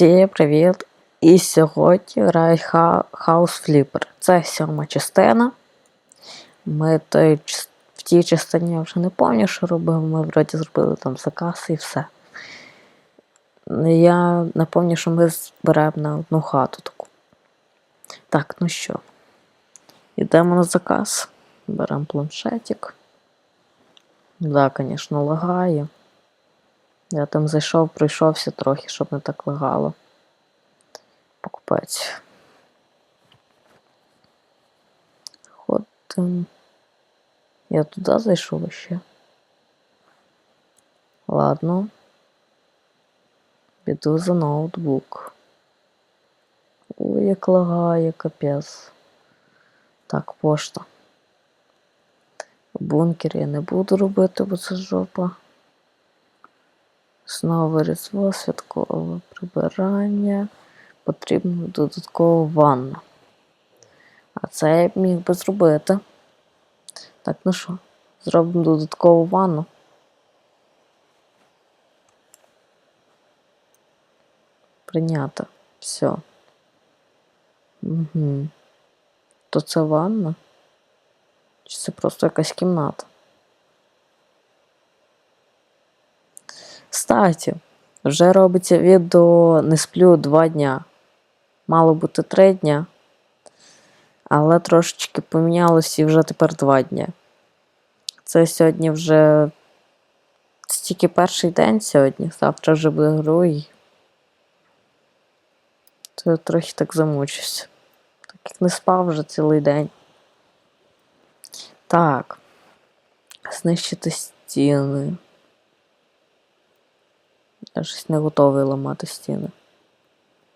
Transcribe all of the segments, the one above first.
Всім привіт! І сьогодні House Flipper. Це сьома частина. Ми той, в тій частині вже не пам'ятаю, що робив. Ми вроді зробили там заказ і все. Я напомню, що ми зберемо на одну хату таку. Так, ну що. Йдемо на заказ. Беремо планшетик. Да, звісно, лагає. Я там зайшов, пройшовся трохи, щоб не так лагало. Покупець. Ходим. Я туди зайшов ще. Ладно. Піду за ноутбук. Ой, як лагає, капець. Так, пошта. Бункер я не буду робити, бо це жопа. Знову різдво, святкове прибирання. Потрібна додаткова ванна. А це я міг би зробити. Так, ну що, зробимо додаткову ванну. Прийнято. Все. Угу. То це ванна? Чи це просто якась кімната? Кстати, вже робиться відео не сплю два дня. Мало бути три дня. Але трошечки помінялося і вже тепер два дня. Це сьогодні вже це тільки перший день сьогодні, завтра вже буде другий. То я трохи так замучусь. Так як не спав вже цілий день. Так. Знищити стіни. Я щось не готовий ламати стіни.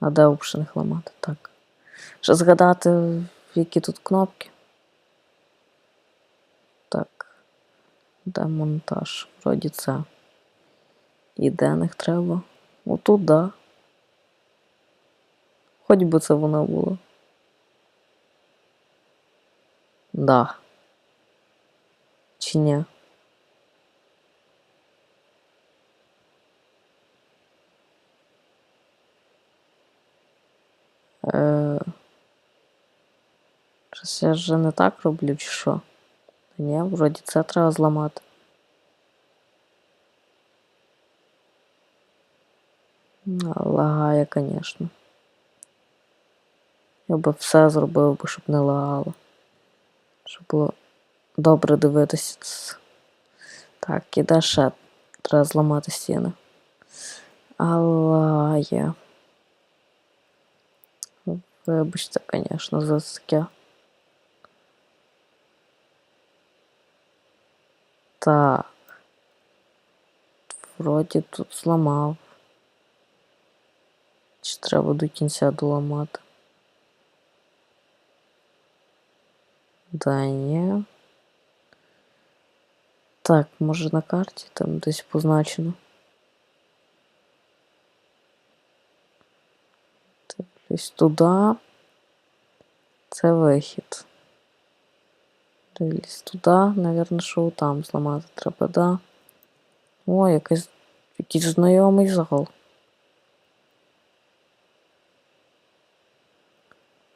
А де їх ламати? Так. Ще згадати, які тут кнопки. Так. Де монтаж? Вроді це. І де них треба? Отут, да. Хоч би це воно було. Да. Чи ні? Е... Щось я вже не так роблю, чи що? Ні, вроді це треба зламати. Лагає, звісно. Я би все зробив, би, щоб не лагало. Щоб було добре дивитися. Так, іде ще. Треба зламати стіни. А лагає. Вибачте, звісно, за таке. Так. Вроді тут зламав. Чи треба до кінця доламати? Да, ні. Так, може на карті там десь позначено. Дивлюсь туди. Це вихід. Дивлюсь туди, навірно, що там зламати треба, да. О, якийсь, якийсь знайомий зал.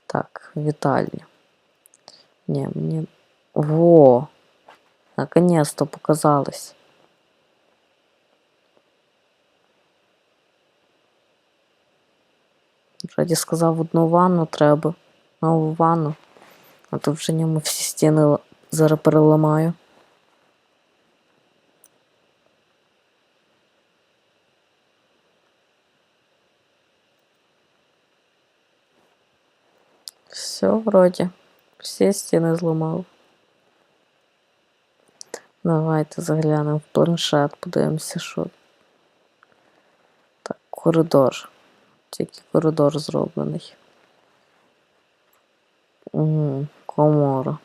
Так, вітальня. Ні, мені. Во! Наконец-то показалось. Вроді сказав одну ванну треба. Нову ванну. А то вже ньому всі стіни зараз переламаю. Все, вроді. Всі стіни зламав. Давайте заглянемо в планшет, подивимося, що. Так, коридор. Тільки коридор зроблений. Угу, комора.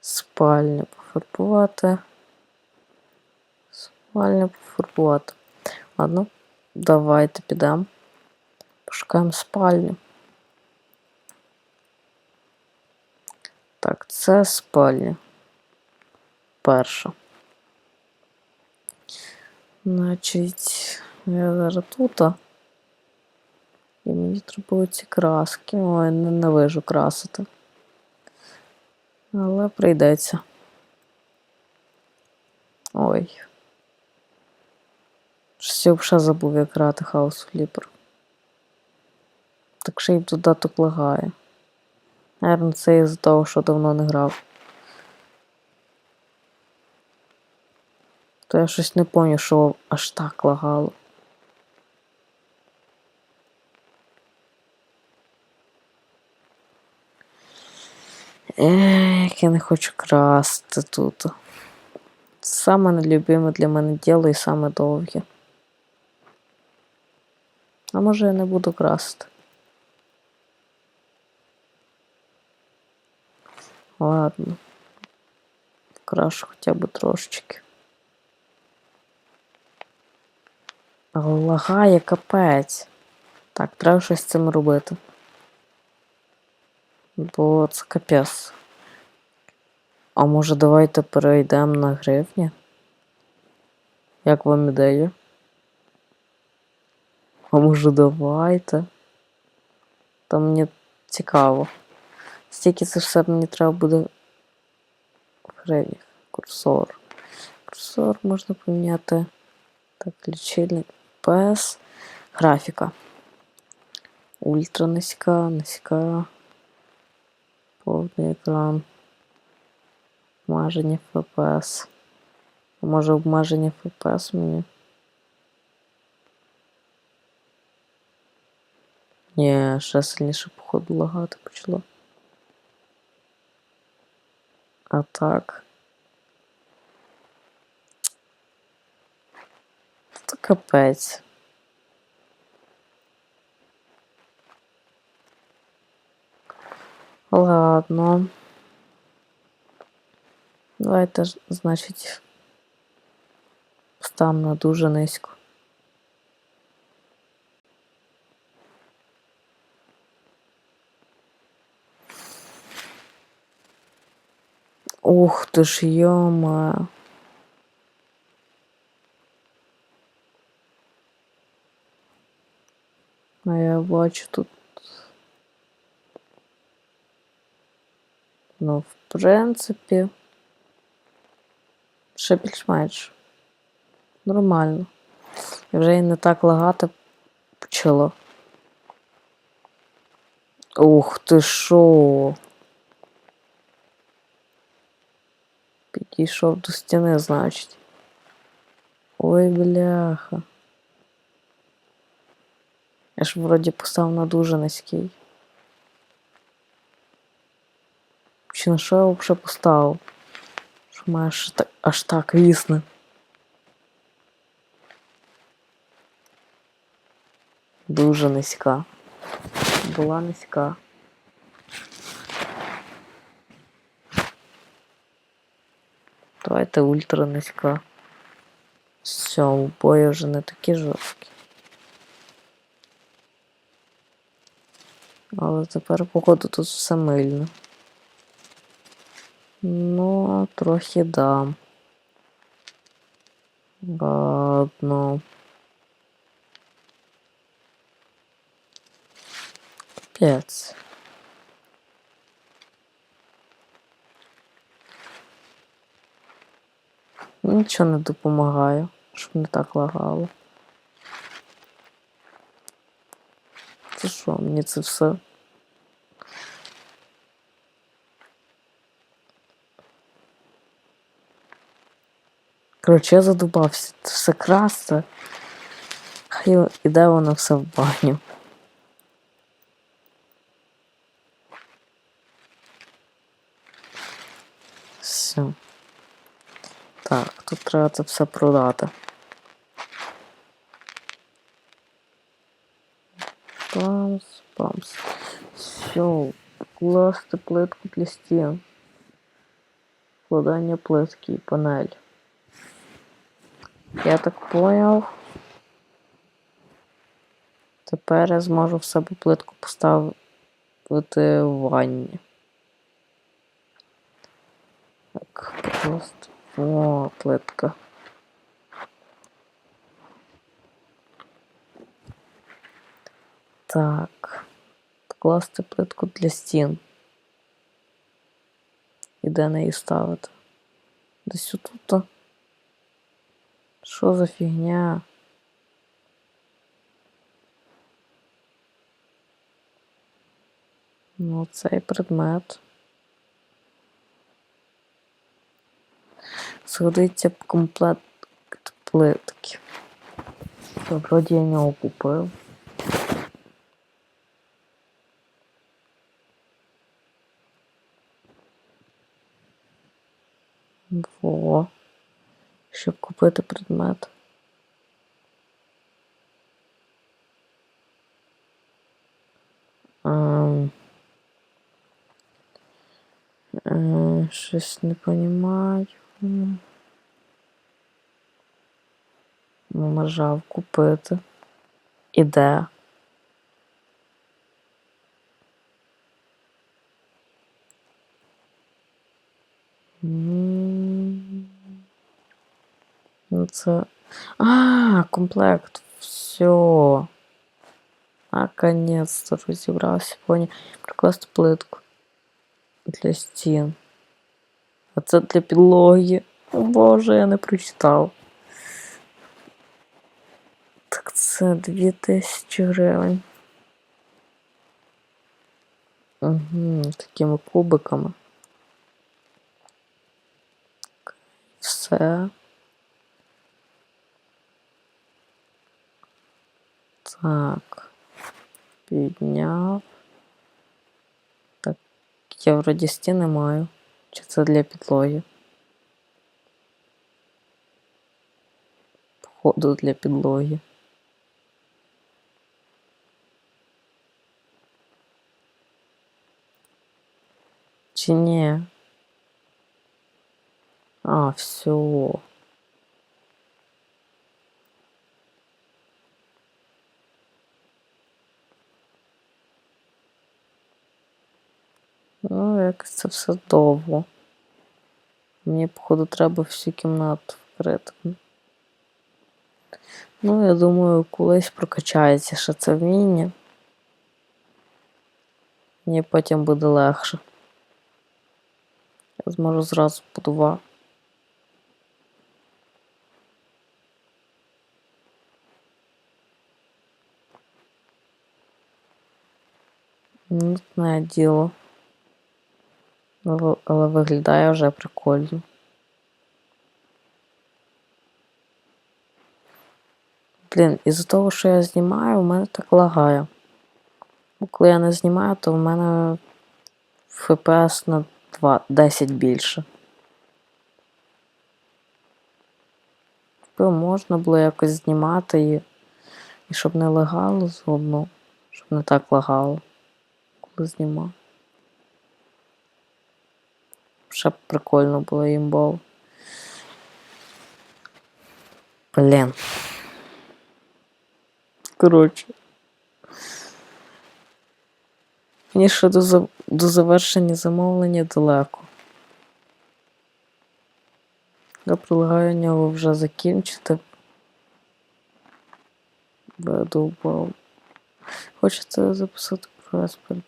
Спальня пофарбувати. Спальня пофарбувати. Ладно, давайте підемо. Пошукаємо спальню. Так, це спальня. Перша. Значить, Я зараз тут. І мені треба ці краски. Ой, ненавижу красити. Але прийдеться. Ой. Щось я вже забув, як грати House Flipper. Так ще й додаток лагає. Наверно, це із-за того, що давно не грав. То я щось не пам'ятаю, що аж так лагало. Ех, я не хочу красти тут. Саме нелюбиме для мене діло і саме довге. А може я не буду красти. Ладно. Крашу хоча б трошечки. Лагає капець. Так, треба щось з цим робити. Бо це капець. А може давайте перейдемо на гривні? Як вам ідея? А може давайте? Та мені цікаво. Стільки це все мені треба буде в гривнях. Курсор. Курсор можна поміняти. Так, лічильник. PS. Графіка. Ультра низька, низька. Повний екран. Обмеження FPS. Може обмеження FPS мені? Ні, ще сильніше, походу, лагати почало. А так. Це капець. Ж, значить, стам на дуже низько. Ух ти ж, йома. А я бачу тут. Ну, в принципі. Ще більш-менш. Нормально. І вже і не так лагати почало. Ух ти шо. Підійшов до стіни, значить. Ой, бляха. Я ж вроді поставив на дуже низький. Чи на що я взагалі поставив? Що має аж так, аж так вісне. Дуже низька. Була низька. Давайте ультра низька. Все, убої вже не такі жорсткі. Але тепер, походу, тут все мильно. Ну, трохи дам. Ладно. Капець. Нічого не допомагає, щоб не так лагало. Це що, мені це все? Коротше, я задубався. Це все красти. Хай іде воно все в баню. Все. Так, тут треба це все продати. Памс, памс. Все, класти плитку для стін. Вкладання плитки і панель. Я так поняв. Тепер я зможу в себе плитку поставити в ванні. Так, просто. О, плитка. Так. Покласти плитку для стін. І де неї ставити? Десь отут. Що за фігня? Ну, цей предмет. Згодиться комплект плитки. Вроді я нього купив. Во. Щоб купити предмет. Ем. Е, Щось не понімаю. Нажав купити. І? М. Ну це. А, комплект. Все. Наконец-то розібрався. Поняв. Прикласти плитку. Для стін. А це для підлоги. О Боже, я не прочитав. Так це 2000 гривень. Угу, такими кубиками. Все. Так. Підняв. Так, я вроді стіни маю. Чи це для підлоги? Походу для підлоги. Чи ні? А, все. Ну, якось це все довго. Мені, походу, треба всю кімнату вкрити. Ну, я думаю, колись прокачається ще це вміння. Мені потім буде легше. Я зможу зразу по два. Нудне діло. Але, виглядає вже прикольно. Блін, із-за того, що я знімаю, у мене так лагає. Бо коли я не знімаю, то в мене FPS на 2, 10 більше. Якби можна було якось знімати і, і щоб не лагало заодно, щоб не так лагало, коли знімав. Ще б прикольно було імбово. Блін. Коротше. Мені ще до, за- до завершення замовлення далеко. Я предлагаю нього вже закінчити. Я. Хочете записати прес перед?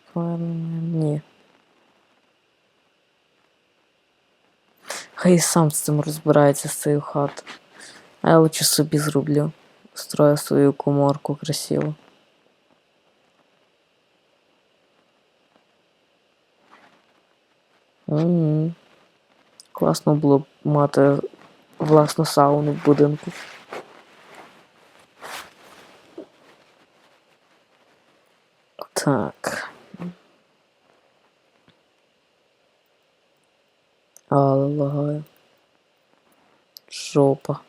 Ні. Хай сам з цим розбирається з цією хатою. А я лучше собі зроблю. Строю свою коморку красиво. Угу. Класно було б мати власну сауну в будинку. Так. Але лагає. Жопа.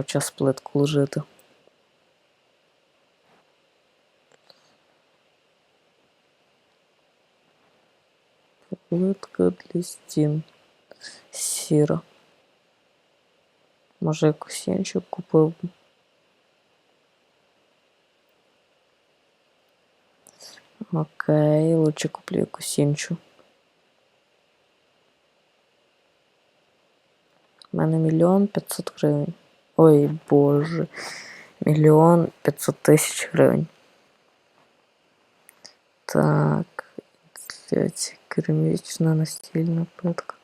Все, час плитку ложити. Плитка для стін. Сіра. Може якусь іншу купив. Окей, лучше куплю якусь іншу. У мене мільйон п'ятсот гривень. Ой, боже. Мільйон 500 тисяч гривень. Так. Інсталяція, керамічна настільна плитка.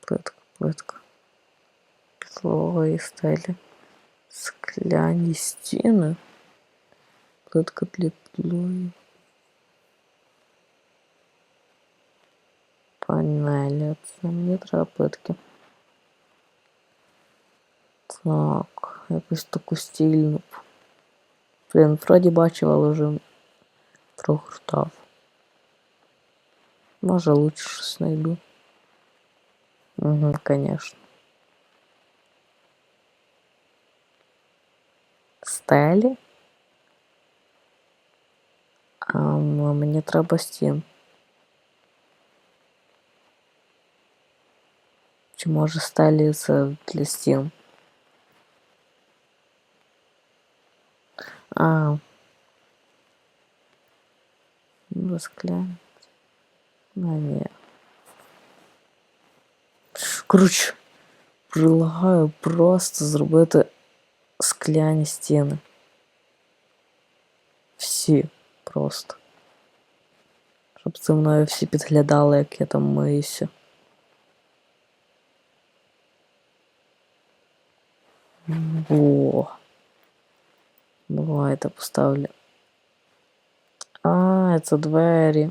Плитка, плитка. Підлогої стелі. Скляні стіни. Плитка для підлоги. Панелі. Це мені треба плитки. Так, якусь таку стільну. Блін, вроді бачив, але вже прогортав. Може лучше щось знайду. Угу, конечно. Стелі? А ну, мені треба стін. Чи може стелі це для стін? А. Ну, скляні. Ну, ні. Коротше, предлагаю просто зробити скляні стіни. Всі просто. Щоб це мною всі підглядали, як я там миюся. О. Давайте поставлю. А, це двері.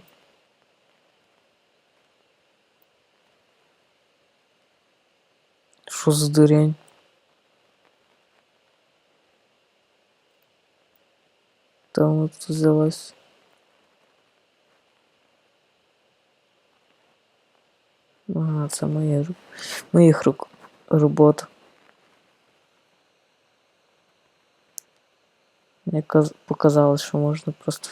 Що за дурень? Там от взялась. Ага, це моє, ру- моїх рук робота. Мені каз- показалось, що можна просто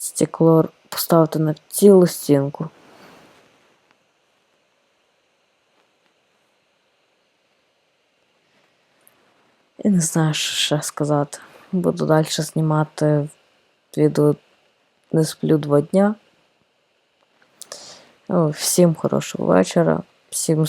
стекло поставити на цілу стінку. І не знаю, що ще сказати. Буду далі знімати відео не сплю два дня. Всім хорошого вечора. Всім